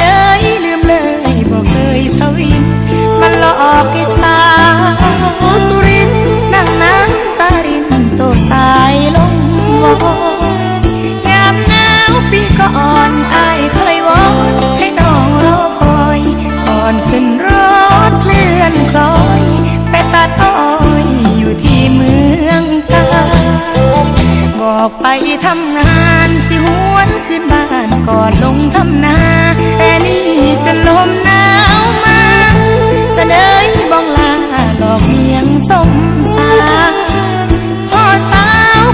เอ้ยลืมเลยบอกเลยสวินมันหลอกให้สาวสุรินนั่งน้ำตารินโตสายลงวอนยามหนาวปีก่อนอายเคยวอนให้ดองรอคอยก่อนขึ้นรถเคลื่อนคล้อยไปตัดอ้อยอยู่ที่เมืองตาบอกไปทำงานสิหวนขึ้นบ้านก่อนลงทำนา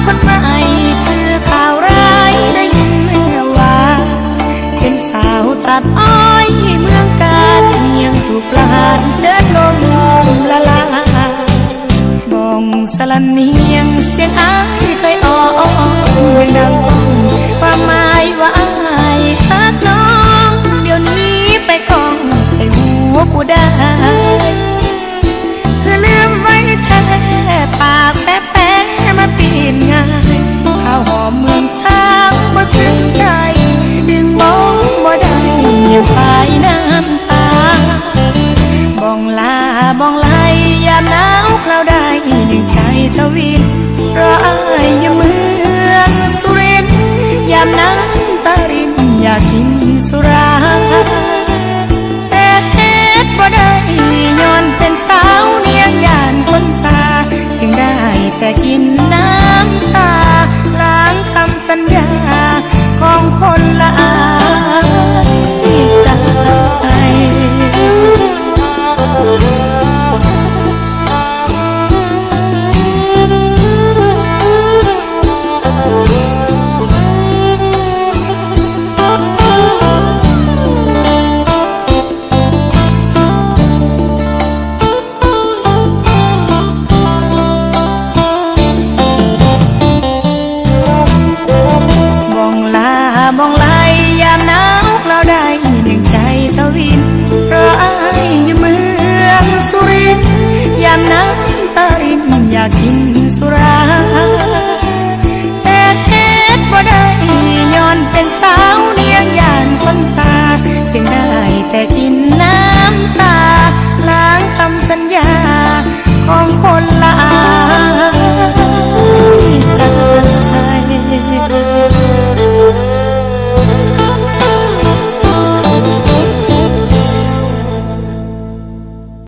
คนใหม่คือข่าวร้ายได้ยินเมื่อวานเป็นสาวตัดอ้อยเมืองการเมีงถูกปลาดเจอลมลมละลาบองสันนียงเสียงอายเคยอ้อนดังความหมายว่าอายฮักน้อง เดี๋ยวนี้ไปกองใส่หัวผู้ได้ away